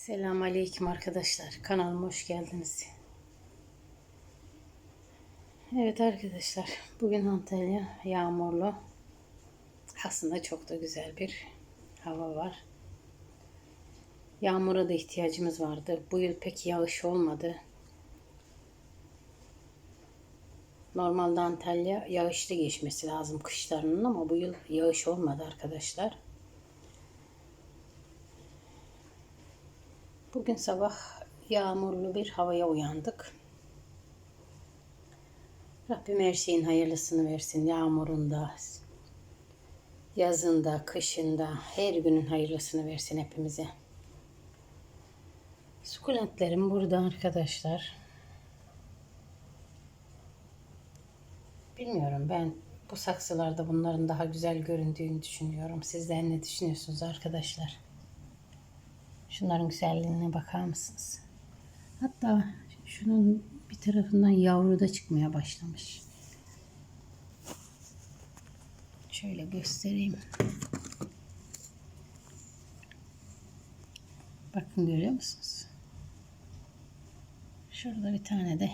Selamun Aleyküm arkadaşlar. Kanalıma hoş geldiniz. Evet arkadaşlar. Bugün Antalya yağmurlu. Aslında çok da güzel bir hava var. Yağmura da ihtiyacımız vardı. Bu yıl pek yağış olmadı. Normalde Antalya yağışlı geçmesi lazım kışlarının ama bu yıl yağış olmadı arkadaşlar. Bugün sabah yağmurlu bir havaya uyandık. Rabbim her şeyin hayırlısını versin. Yağmurunda, yazında, kışında, her günün hayırlısını versin hepimize. Sukulentlerim burada arkadaşlar. Bilmiyorum ben bu saksılarda bunların daha güzel göründüğünü düşünüyorum. Sizler ne düşünüyorsunuz arkadaşlar? Şunların güzelliğine bakar mısınız? Hatta şunun bir tarafından yavru da çıkmaya başlamış. Şöyle göstereyim. Bakın görüyor musunuz? Şurada bir tane de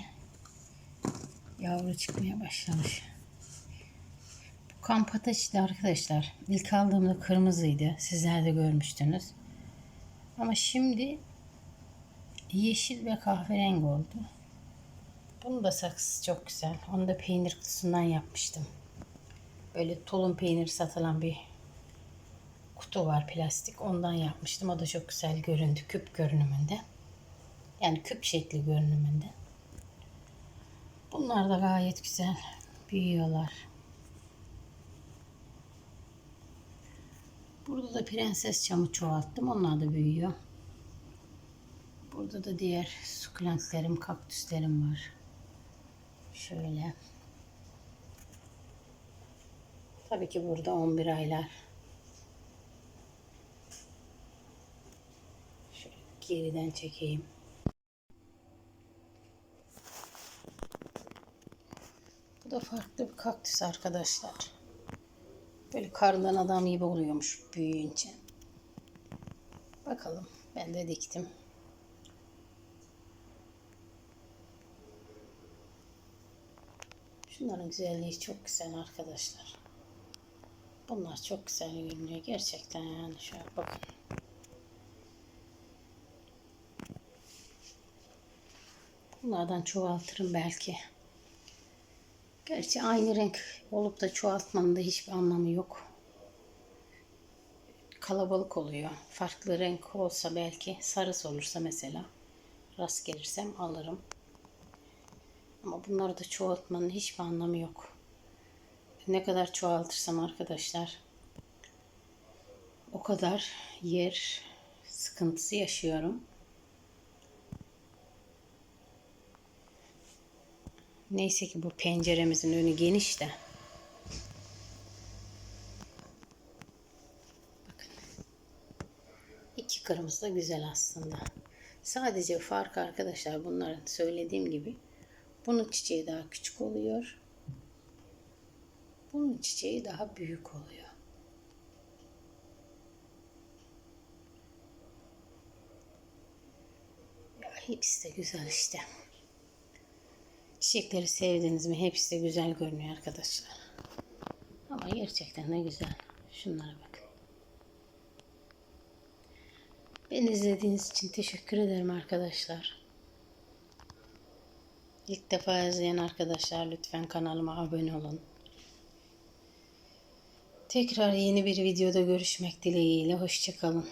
yavru çıkmaya başlamış. Bu kampataçtı arkadaşlar. İlk aldığımda kırmızıydı. Sizler de görmüştünüz. Ama şimdi yeşil ve kahverengi oldu. Bunun da saksısı çok güzel. Onu da peynir kutusundan yapmıştım. Böyle tulum peynir satılan bir kutu var plastik. Ondan yapmıştım. O da çok güzel göründü. Küp görünümünde. Yani küp şekli görünümünde. Bunlar da gayet güzel büyüyorlar. Burada da prenses çamı çoğalttım. Onlar da büyüyor. Burada da diğer sukulentlerim, kaktüslerim var. Şöyle. Tabii ki burada 11 aylar. Şöyle geriden çekeyim. Bu da farklı bir kaktüs arkadaşlar. Böyle kardan adam gibi oluyormuş büyüyünce. Bakalım. Ben de diktim. Şunların güzelliği çok güzel arkadaşlar. Bunlar çok güzel görünüyor. Gerçekten yani şöyle bakın. Bunlardan çoğaltırım belki. Gerçi aynı renk olup da çoğaltmanın da hiçbir anlamı yok. Kalabalık oluyor. Farklı renk olsa belki sarısı olursa mesela rast gelirsem alırım. Ama bunları da çoğaltmanın hiçbir anlamı yok. Ne kadar çoğaltırsam arkadaşlar o kadar yer sıkıntısı yaşıyorum. Neyse ki bu penceremizin önü geniş de. Bakın. İki kırmızı da güzel aslında. Sadece fark arkadaşlar bunların söylediğim gibi bunun çiçeği daha küçük oluyor. Bunun çiçeği daha büyük oluyor. Ya hepsi de güzel işte. Çiçekleri sevdiniz mi? Hepsi de güzel görünüyor arkadaşlar. Ama gerçekten de güzel. Şunlara bakın. Beni izlediğiniz için teşekkür ederim arkadaşlar. İlk defa izleyen arkadaşlar lütfen kanalıma abone olun. Tekrar yeni bir videoda görüşmek dileğiyle. Hoşçakalın.